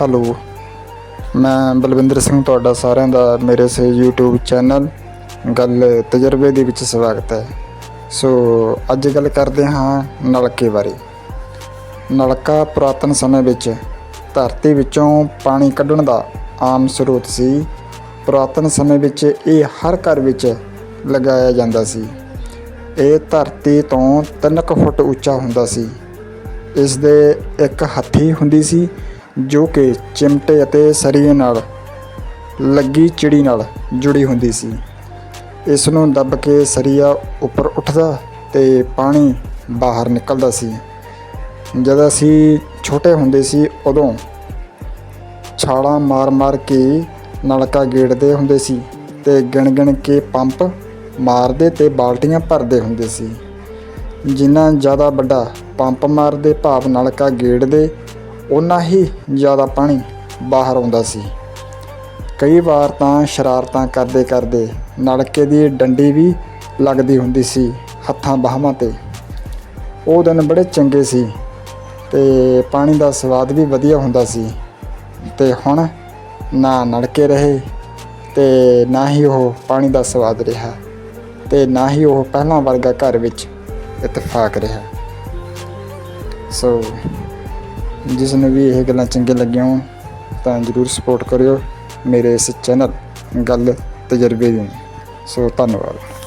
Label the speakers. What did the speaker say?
Speaker 1: Hello, ਮੈਂ ਬਲਵਿੰਦਰ ਸਿੰਘ ਤੁਹਾਡਾ ਸਾਰਿਆਂ ਦਾ ਮੇਰੇ ਸੇ YouTube ਚੈਨਲ ਗੱਲ ਤਜਰਬੇ ਦੇ ਵਿੱਚ ਸਵਾਗਤ ਹੈ। ਸੋ ਅੱਜ ਗੱਲ ਕਰਦੇ ਹਾਂ ਨਲਕੇ ਬਾਰੇ। ਨਲਕਾ ਪੁਰਾਤਨ ਸਮੇਂ ਵਿੱਚ ਧਰਤੀ ਵਿੱਚੋਂ ਪਾਣੀ ਕੱਢਣ ਦਾ ਆਮ ਸਰੋਤ ਸੀ। ਪੁਰਾਤਨ ਸਮੇਂ ਵਿੱਚ ਇਹ ਹਰ ਘਰ ਵਿੱਚ ਲਗਾਇਆ ਜਾਂਦਾ ਸੀ। ਇਹ ਧਰਤੀ ਤੋਂ 3 ਫੁੱਟ ਉੱਚਾ ਹੁੰਦਾ ਸੀ। ਇਸ ਦੇ ਇੱਕ ਹੱਥੀ ਹੁੰਦੀ ਸੀ ਜੋ ਕਿ ਚਿਮਟੇ ਅਤੇ ਸਰੀਏ ਨਾਲ ਲੱਗੀ ਚਿੜੀ ਨਾਲ ਜੁੜੀ ਹੁੰਦੀ ਸੀ। ਇਸ ਨੂੰ ਦੱਬ ਕੇ ਸਰੀਆ ਉੱਪਰ ਉੱਠਦਾ ਤੇ ਪਾਣੀ ਬਾਹਰ ਨਿਕਲਦਾ ਸੀ। ਜਦ ਅਸੀਂ ਛੋਟੇ ਹੁੰਦੇ ਸੀ, ਉਦੋਂ ਛਾਲਾਂ ਮਾਰ-ਮਾਰ ਕੇ ਨਲਕਾ ਗੇੜਦੇ ਹੁੰਦੇ ਸੀ ਤੇ ਗਿਣ-ਗਿਣ ਕੇ ਪੰਪ ਮਾਰਦੇ ਤੇ ਬਾਲਟੀਆਂ ਭਰਦੇ ਹੁੰਦੇ ਸੀ। ਜਿੰਨਾ ਜ਼ਿਆਦਾ ਵੱਡਾ ਪੰਪ ਮਾਰਦੇ ਭਾਵ ਨਲਕਾ ਗੇੜਦੇ ਉਨਾ ਹੀ ਜ਼ਿਆਦਾ ਪਾਣੀ ਬਾਹਰ ਆਉਂਦਾ ਸੀ। ਕਈ ਵਾਰ ਤਾਂ ਸ਼ਰਾਰਤਾਂ ਕਰਦੇ ਕਰਦੇ ਨਲਕੇ ਦੀ ਡੰਡੀ ਵੀ ਲੱਗਦੀ ਹੁੰਦੀ ਸੀ ਹੱਥਾਂ ਬਾਹਾਂ ਤੇ। ਉਹ ਦਿਨ ਬੜੇ ਚੰਗੇ ਸੀ ਤੇ ਪਾਣੀ ਦਾ ਸਵਾਦ ਵੀ ਵਧੀਆ ਹੁੰਦਾ ਸੀ। ਤੇ ਹੁਣ ਨਾ ਨਲਕੇ ਰਹੇ ਤੇ ਨਾ ਹੀ ਉਹ ਪਾਣੀ ਦਾ ਸਵਾਦ ਰਿਹਾ ਤੇ ਨਾ ਹੀ ਉਹ ਪਹਿਲਾਂ ਵਰਗਾ ਘਰ ਵਿੱਚ ਇਤਫਾਕ ਰਿਹਾ। ਸੋ ਜਿਸ ਨੂੰ ਵੀ ਇਹ ਗੱਲਾਂ ਚੰਗੀਆਂ ਲੱਗੀਆਂ ਹੋਣ, ਤਾਂ ਜਰੂਰ ਸਪੋਰਟ ਕਰਿਓ ਮੇਰੇ ਇਸ ਚੈਨਲ ਗੱਲ ਤਜਰਬੇ ਦੀ। ਸੋ ਧੰਨਵਾਦ।